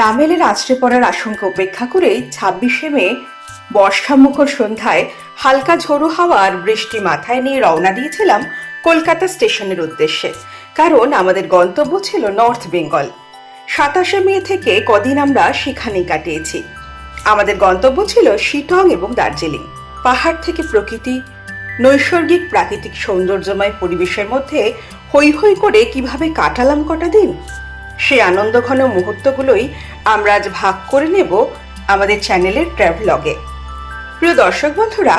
রামেলের আছড়ে পড়ার আশঙ্কা উপেক্ষা করে ছাব্বিশে মে, বর্ষামুখর সন্ধ্যায় হালকা ঝোড়ো হাওয়া আর বৃষ্টি মাথায় নিয়ে রওনা দিয়েছিলাম কলকাতা স্টেশনের উদ্দেশ্যে, কারণ আমাদের গন্তব্য ছিল নর্থ বেঙ্গল। সাতাশে মে থেকে কদিন আমরা সেখানেই কাটিয়েছি। আমাদের গন্তব্য ছিল শিটং এবং দার্জিলিং, পাহাড় থেকে প্রকৃতি, নৈসর্গিক প্রাকৃতিক সৌন্দর্যময় পরিবেশের মধ্যে হৈ হৈ করে কীভাবে কাটালাম কটা দিন? সেই আনন্দঘন মুহূর্তগুলোই আমরা আজ ভাগ করে নেব আমাদের চ্যানেলের ট্র্যাভেলগে। প্রিয় দর্শক বন্ধুরা,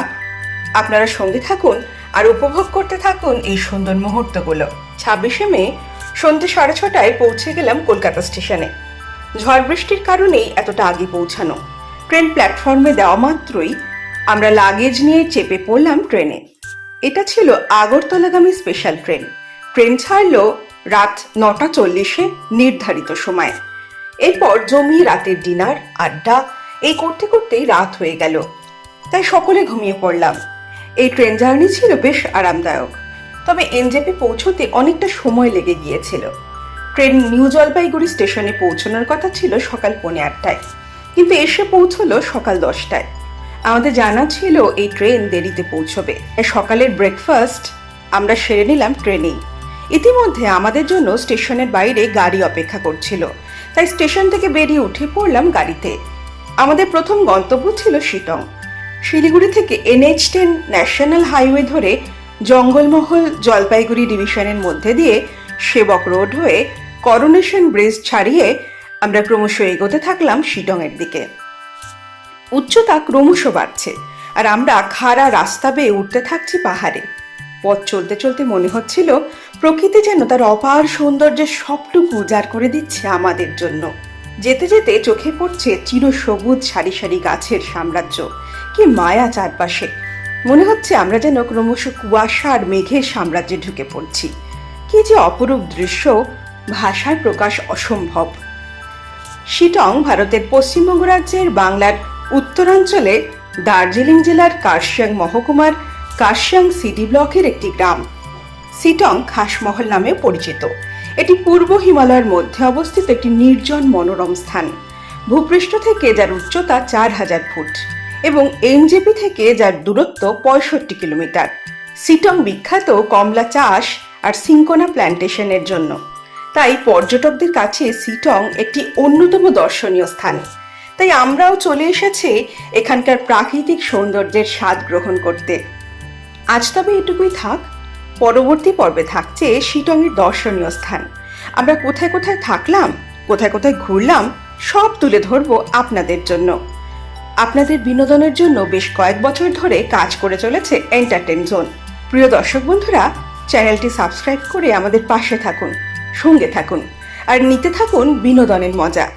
আপনারা সঙ্গে থাকুন আর উপভোগ করতে থাকুন এই সুন্দর মুহূর্তগুলো। ছাব্বিশে মে সন্ধ্যে সাড়ে ছটায় পৌঁছে গেলাম কলকাতা স্টেশনে। ঝড় বৃষ্টির কারণেই এতটা আগে পৌঁছানো। ট্রেন প্ল্যাটফর্মে দেওয়া মাত্রই আমরা লাগেজ নিয়ে চেপে পড়লাম ট্রেনে। এটা ছিল আগরতলাগামী স্পেশাল ট্রেন। ট্রেন ছাড়লো রাত নটা চল্লিশে নির্ধারিত সময়। এরপর জমি, রাতের ডিনার, আড্ডা, এই করতে করতেই রাত হয়ে গেল। তাই সকলে ঘুমিয়ে পড়লাম। এই ট্রেন জার্নি ছিল বেশ আরামদায়ক। তবে এনজেপি পৌঁছতে অনেকটা সময় লেগে গিয়েছিল। ট্রেন নিউ জলপাইগুড়ি স্টেশনে পৌঁছানোর কথা ছিল সকাল পৌনে আটটায়। কিন্তু এসে পৌঁছলো সকাল দশটায়। আমাদের জানা ছিল এই ট্রেন দেরিতে পৌঁছবে। সকালের ব্রেকফাস্ট আমরা সেরে নিলাম ট্রেনেই। ইতিমধ্যে আমাদের জন্য স্টেশনের বাইরে গাড়ি অপেক্ষা করছিল। তাই স্টেশন থেকে বেরিয়ে উঠে পড়লাম গাড়িতে। আমাদের প্রথম গন্তব্য ছিল শিটং। শিলিগুড়ি থেকে এনএইচ টেন ন্যাশনাল হাইওয়ে ধরে জঙ্গলমহল জলপাইগুড়ি ডিভিশনের মধ্যে দিয়ে সেবক রোড হয়ে করোনেশন ব্রিজ ছাড়িয়ে আমরা ক্রমশ এগোতে থাকলাম শিটংয়ের দিকে। উচ্চতা ক্রমশ বাড়ছে আর আমরা খাড়া রাস্তা বেয়ে উঠতে থাকছি পাহাড়ে। পথ চলতে চলতে মনে হচ্ছিল প্রকৃতি যেন তার অপার সৌন্দর্যের সবটুকু উজাড় করে দিচ্ছে আমাদের জন্য। যেতে যেতে চোখে পড়ছে চির সবুজ সারি সারি গাছের সাম্রাজ্য। কি মায়া চারপাশে। মনে হচ্ছে আমরা যেন ক্রমশ কুয়াশা আর মেঘের সাম্রাজ্যে ঢুকে পড়ছি। কি যে অপরূপ দৃশ্য, ভাষার প্রকাশ অসম্ভব। শিটং ভারতের পশ্চিমবঙ্গ রাজ্যের বাংলার উত্তরাঞ্চলে দার্জিলিং জেলার কার্শিয়াং মহকুমার কার্শিয়াং সিটি ব্লকের একটি গ্রাম। সিটং খাসমহল নামে পরিচিত। এটি পূর্ব হিমালয়ের মধ্যে অবস্থিত একটি নির্জন মনোরম স্থান। ভূপৃষ্ঠ থেকে যার উচ্চতা চার হাজার ফুট এবং এনজেপি থেকে যার দূরত্ব পঁয়ষট্টি কিলোমিটার। সিটং বিখ্যাত কমলা চাষ আর সিঙ্কোনা প্ল্যান্টেশনের জন্য। তাই পর্যটকদের কাছে সিটং একটি অন্যতম দর্শনীয় স্থান। তাই আমরাও চলে এসেছি এখানকার প্রাকৃতিক সৌন্দর্যের স্বাদ গ্রহণ করতে। আজ তবে এটুকুই থাক। পরবর্তী পর্বে থাকছে শিটংয়ের দর্শনীয় স্থান। আমরা কোথায় কোথায় থাকলাম, কোথায় কোথায় ঘুরলাম, সব তুলে ধরবো আপনাদের জন্য। আপনাদের বিনোদনের জন্য বেশ কয়েক বছর ধরে কাজ করে চলেছে এন্টারটেন জোন প্রিয় দর্শক বন্ধুরা, চ্যানেলটি সাবস্ক্রাইব করে আমাদের পাশে থাকুন, সঙ্গে থাকুন, আর নিতে থাকুন বিনোদনের মজা।